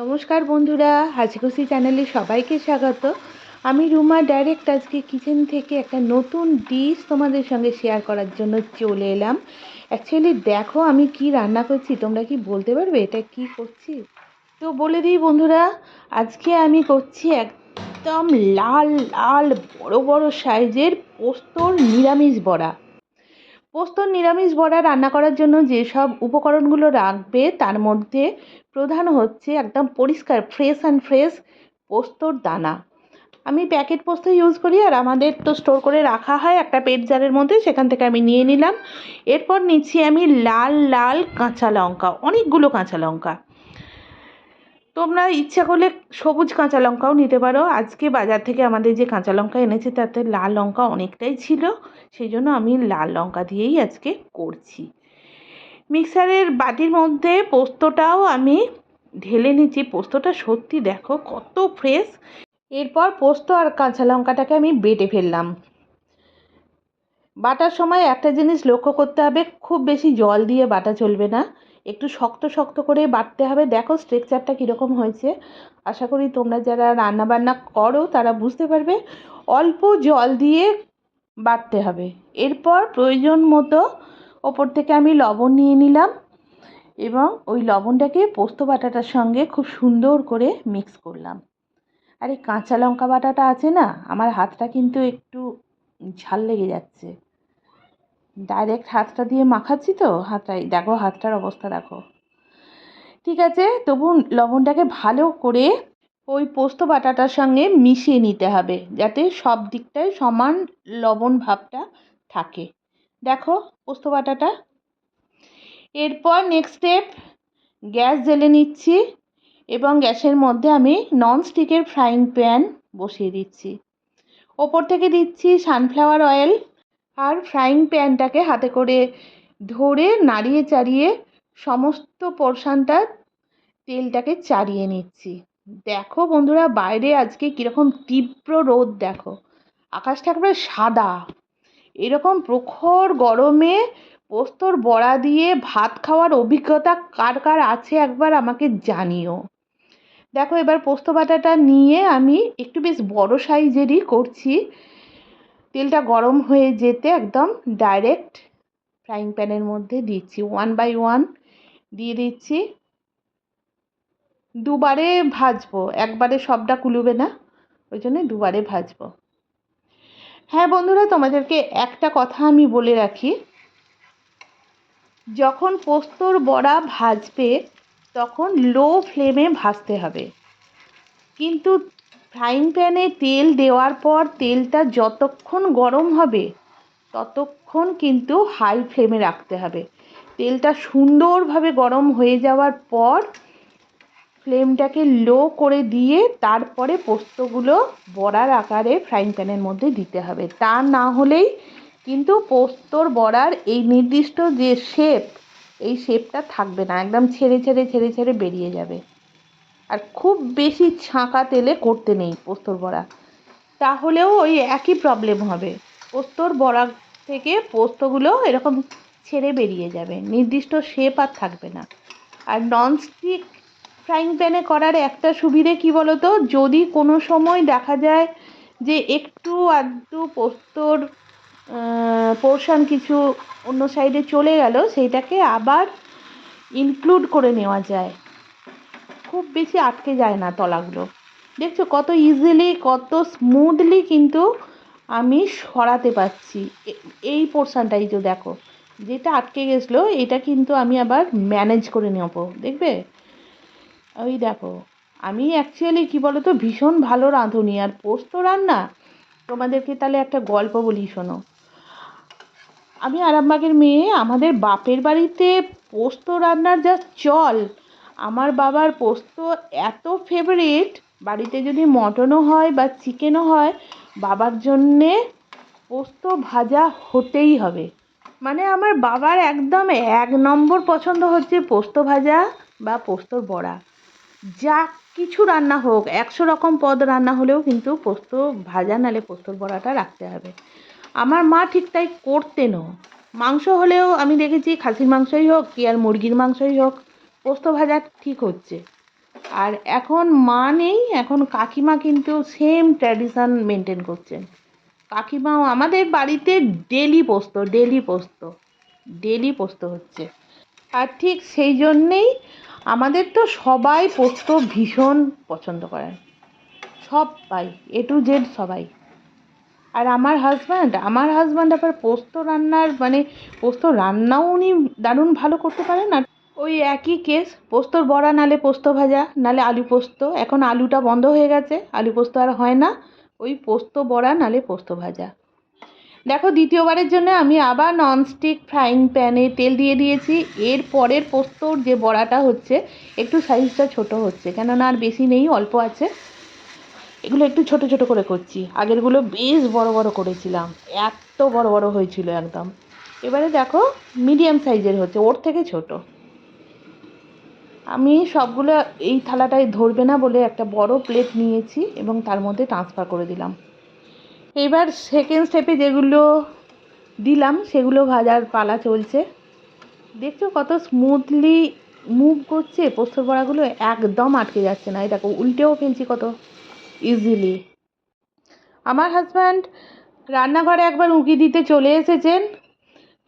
নমস্কার বন্ধুরা, হাসিখুশি চ্যানেলে সবাইকে স্বাগত। আমি রুমা ডাইরেক্ট আজকে কিচেন থেকে একটা নতুন ডিশ তোমাদের সঙ্গে শেয়ার করার জন্য চলে এলাম। অ্যাকচুয়ালি দেখো আমি কি রান্না করছি, তোমরা কি বলতে পারবে এটা কি করছি? তো বলে দিই বন্ধুরা, আজকে আমি করছি একদম লাল লাল, বড় বড় সাইজের পোস্তর নিরামিষ বড়া। পোস্তর নিরামিষ বড়া রান্না করার জন্য যেসব উপকরণগুলো রাখবে, তার মধ্যে প্রধান হচ্ছে একদম পরিষ্কার ফ্রেশ অ্যান্ড ফ্রেশ পোস্তর দানা। আমি প্যাকেট পোস্ত ইউজ করি আর আমাদের তো স্টোর করে রাখা হয় একটা পেট জারের মধ্যে, সেখান থেকে আমি নিয়ে নিলাম। এরপর নিচ্ছি আমি লাল লাল কাঁচা লঙ্কা, অনেকগুলো কাঁচা লঙ্কা। তোমরা ইচ্ছা করলে সবুজ কাঁচা লঙ্কাও নিতে পারো। আজকে বাজার থেকে আমাদের যে কাঁচা লঙ্কা এনেছে, তাতে লাল লঙ্কা অনেকটাই ছিল। সেই জন্য আমি লাল লঙ্কা দিয়েই আজকে করছি। মিক্সারের বাটির মধ্যে পোস্তটাও আমি ঢেলে নিচ্ছি। পোস্তটা সত্যি দেখো কত ফ্রেশ এরপর পোস্ত আর কাঁচা লঙ্কাটাকে আমি বেটে ফেললাম। বাটার সময় একটা জিনিস লক্ষ্য করতে হবে, খুব বেশি জল দিয়ে বাটা চলবে না। একটু শক্ত শক্ত করে বাটতে হবে। দেখো স্ট্রেকচারটা কীরকম হয়েছে। আশা করি তোমরা যারা রান্না বান্না করো, তারা বুঝতে পারবে। অল্প জল দিয়ে বাটতে হবে। এরপর প্রয়োজন মতো ওপর থেকে আমি লবণ নিয়ে নিলাম এবং ওই লবণটাকে পোস্ত বাটাটার সঙ্গে খুব সুন্দর করে মিক্স করলাম। আর এই কাঁচা লঙ্কা বাটাটা আছে না? আমার হাতটা কিন্তু একটু ঝাল লেগে যাচ্ছে। ডাইরেক্ট হাতটা দিয়ে মাখাচ্ছি তো? হাতটাই দেখো, হাতটার অবস্থা দেখো। ঠিক আছে, তবু লবণটাকে ভালো করে ওই পোস্ত বাটাটার সঙ্গে মিশিয়ে নিতে হবে, যাতে সব দিকটায় সমান লবণ ভাবটা থাকে। দেখো, পোস্ত বাটাটা। এরপর নেক্সট স্টেপ গ্যাস জ্বেলে নিচ্ছি এবং গ্যাসের মধ্যে আমি ননস্টিকের ফ্রাইং প্যান বসিয়ে দিচ্ছি। ওপর থেকে দিচ্ছি সানফ্লাওয়ার অয়েল আর ফ্রাইং প্যানটাকে হাতে করে ধরে নাড়িয়ে চাড়িয়ে সমস্ত পোর্শানটা তেলটাকে চাড়িয়ে নিচ্ছি। দেখো বন্ধুরা, বাইরে আজকে কীরকম তীব্র রোদ, দেখো। আকাশটা একেবারে সাদা। এরকম প্রখর গরমে পোস্তর বড়া দিয়ে ভাত খাওয়ার অভিজ্ঞতা কার কার আছে একবার আমাকে জানিও। দেখো এবার পোস্ত বাটাটা নিয়ে আমি একটু বেশ বড় সাইজেরই করছি। তেলটা গরম হয়ে যেতে একদম ডাইরেক্ট ফ্রাইং প্যানের মধ্যে দিচ্ছি। ওয়ান বাই ওয়ান দিয়ে দিচ্ছি। দুবারে ভাজবো। একবারে সবটা কুলুবে না, ওই জন্য দুবারে ভাজবো। হ্যাঁ বন্ধুরা, তোমাদেরকে একটা কথা আমি বলে রাখি। যখন পোস্তর বড়া ভাজবে, তখন লো ফ্লেমে ভাজতে হবে। কিন্তু ফ্রাইং প্যানে তেল দেওয়ার পর তেলটা যতক্ষণ গরম হবে, ততক্ষণ কিন্তু হাই ফ্লেমে রাখতে হবে। তেলটা সুন্দরভাবে গরম হয়ে যাওয়ার পর ফ্লেমটাকে লো করে দিয়ে তারপরে পোস্তগুলো বড়ার আকারে ফ্রাইং প্যানের মধ্যে দিতে হবে। তা না হলেই কিন্তু পোস্তর বড়ার এই নির্দিষ্ট যে শেপ এই শেপটা থাকবে না। একদম ছেড়ে ছেড়ে ছেড়ে ছেড়ে বেরিয়ে যাবে। আর খুব বেশি ছাঁকা তেলে করতে নেই পোস্তর বড়া। তাহলেও ওই একই প্রবলেম হবে। পোস্তর বড়া থেকে পোস্তগুলো এরকম ছেড়ে বেরিয়ে যাবে। নির্দিষ্ট শেপ আর থাকবে না। আর ননস্টিক ফ্রাইং প্যানে করার একটা সুবিধে কী বলো তো যদি কোনো সময় দেখা যায় যে একটু আধটু পোস্তর পোর্শন কিছু অন্য সাইডে চলে গেল, সেইটাকে আবার ইনক্লুড করে নেওয়া যায়। খুব বেশি আটকে যায় না তলাগুলো। দেখছ কত ইজিলি কত স্মুথলি কিন্তু আমি সরাতে পারছি। এই পোর্শনটাই তো দেখো। যেটা আটকে গেছিল, এটা কিন্তু আমি আবার ম্যানেজ করে নেব। দেখবে? ওই দেখো, আমি অ্যাকচুয়ালি কী বলো তো ভীষণ ভালো রাঁধুনি। আর পোস্ত রান্না, তোমাদেরকে তাহলে একটা গল্প বলি, শোনো। আমি আরামবাগের মেয়ে, আমাদের বাপের বাড়িতে পোস্ত রান্নার যা চল। আমার বাবার পোস্ত এত ফেভারিট বাড়িতে যদি মটনও হয় বা চিকেনও হয়, বাবার জন্যে পোস্ত ভাজা হতেই হবে। মানে আমার বাবার একদম এক নম্বর পছন্দ হচ্ছে পোস্ত ভাজা বা পোস্তর বড়া। যা কিছু রান্না হোক, একশো রকম পদ রান্না হলেও কিন্তু পোস্ত ভাজা নালে পোস্তর বড়াটা রাখতে হবে। আমার মা ঠিক তাই করতেনও। মাংস হলেও আমি দেখেছি খাসির মাংসই হোক কি আর মুরগির মাংসই হোক পোস্ত ভাজা ঠিক হচ্ছে। আর এখন মা নেই, এখন কাকিমা কিন্তু সেম ট্র্যাডিশন মেনটেন করছেন কাকিমাও আমাদের বাড়িতে ডেলি পোস্ত ডেলি পোস্ত ডেলি পোস্ত হচ্ছে। আর ঠিক সেই জন্যেই আমাদের তো সবাই পোস্ত ভীষণ পছন্দ করেন সবাই এ টু জেড সবাই। আর আমার হাজব্যান্ড আমার হাজব্যান্ড আবার পোস্ত রান্নার মানে পোস্ত রান্নাও উনি দারুণ ভালো করতে পারেন আর ওই একই কেস পোস্তর বড়া নালে পোস্ত ভাজা, নালে আলু পোস্ত। এখন আলুটা বন্ধ হয়ে গেছে, আলু পোস্ত আর হয় না। ওই পোস্ত বড়া নালে পোস্ত ভাজা। দেখো, দ্বিতীয়বারের জন্য আমি আবার ননস্টিক ফ্রাইং প্যানে তেল দিয়ে দিয়েছি। এর পরের পোস্তর যে বড়াটা হচ্ছে, একটু সাইজটা ছোট হচ্ছে। কেননা আর বেশি নেই, অল্প আছে। এগুলো একটু ছোট ছোট করে করছি। আগেরগুলো বেশ বড় বড় করেছিলাম। এত বড় বড় হয়েছিল একদম। এবারে দেখো মিডিয়াম সাইজের হচ্ছে, ওর থেকে ছোট। আমি সবগুলো এই থালাটায় ধরবে না বলে একটা বড় প্লেট নিয়েছি এবং তার মধ্যে ট্রান্সফার করে দিলাম। এবার সেকেন্ড স্টেপে যেগুলো দিলাম, সেগুলো ভাজার পালা চলছে। দেখছ কত স্মুথলি মুভ করছে, পোস্তর বড়াগুলো একদম আটকে যাচ্ছে না। দেখো, উল্টেও ফেলছি কত ইজিলি আমার হাজব্যান্ড রান্নাঘরে একবার উঁকি দিতে চলে এসেছেন।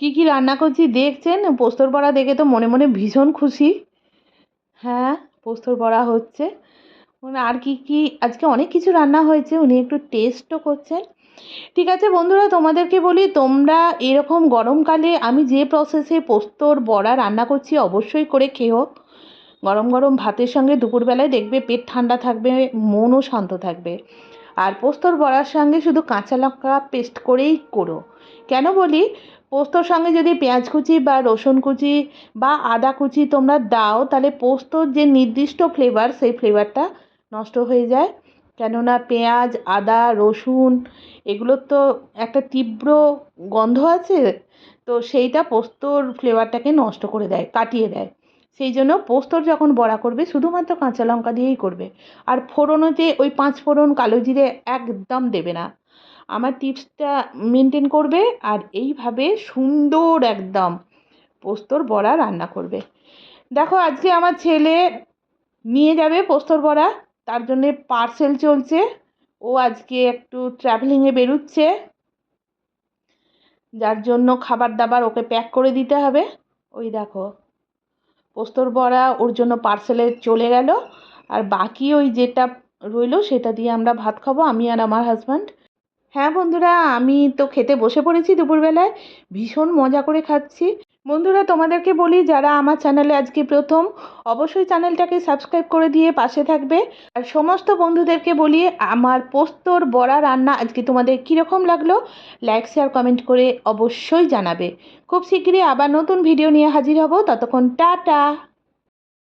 কি কি রান্না করছি দেখছেন? পোস্তর বড়া দেখে তো মনে মনে ভীষণ খুশি। হ্যাঁ পোস্তর বড়া হচ্ছে। মানে আর কি কি, আজকে অনেক কিছু রান্না হয়েছে, উনি একটু টেস্টও করছেন। ঠিক আছে বন্ধুরা, তোমাদেরকে বলি, তোমরা এরকম গরমকালে আমি যে প্রসেসে পোস্তর বড়া রান্না করছি, অবশ্যই করে খেও গরম গরম ভাতের সঙ্গে দুপুরবেলায় দেখবে পেট ঠান্ডা থাকবে, মনও শান্ত থাকবে। আর পোস্তর বড়ার সঙ্গে শুধু কাঁচা লঙ্কা পেস্ট করেই করো। কেন বলি? পোস্তর সঙ্গে যদি পেঁয়াজ কুচি বা রসুন কুচি বা আদা কুচি তোমরা দাও, তাহলে পোস্তর যে নির্দিষ্ট ফ্লেভার সেই ফ্লেভারটা নষ্ট হয়ে যায়। কেননা পেঁয়াজ, আদা, রসুন এগুলোর তো একটা তীব্র গন্ধ আছে, তো সেইটা পোস্তর ফ্লেভারটাকে নষ্ট করে দেয়, কাটিয়ে দেয়। সেই জন্য পোস্তর যখন বড়া করবে, শুধুমাত্র কাঁচা লঙ্কা দিয়েই করবে। আর ফোড়নোতে ওই পাঁচ ফোড়ন কালো জিরে একদম দেবে না। আমার টিপসটা মেনটেন করবে আর এইভাবে সুন্দর একদম পোস্তর বড়া রান্না করবে। দেখো, আজকে আমার ছেলে নিয়ে যাবে পোস্তর বড়া, তার জন্যে পার্সেল চলছে। ও আজকে একটু ট্রাভেলিংয়ে বেরোচ্ছে। যার জন্য খাবার দাবার ওকে প্যাক করে দিতে হবে। ওই দেখো পোস্তর বড়া ওর জন্য পার্সেলে চলে গেল। আর বাকি ওই যেটা রইল সেটা দিয়ে আমরা ভাত খাব, আমি আর আমার হাজব্যান্ড হ্যাঁ বন্ধুরা, আমি তো খেতে বসে পড়েছি দুপুরবেলায়। ভীষণ মজা করে খাচ্ছি। বন্ধুরা, তোমাদেরকে বলি, যারা আমার চ্যানেলে আজকে প্রথম, অবশ্যই চ্যানেলটাকে সাবস্ক্রাইব করে দিয়ে পাশে থাকবে। আর সমস্ত বন্ধুদেরকে বলি, আমার পোস্তর বড়া রান্না আজকে তোমাদের কীরকম লাগল লাইক শেয়ার কমেন্ট করে অবশ্যই জানাবে। খুব শীঘ্রই আবার নতুন ভিডিও নিয়ে হাজির হব। ততক্ষণ টাটা!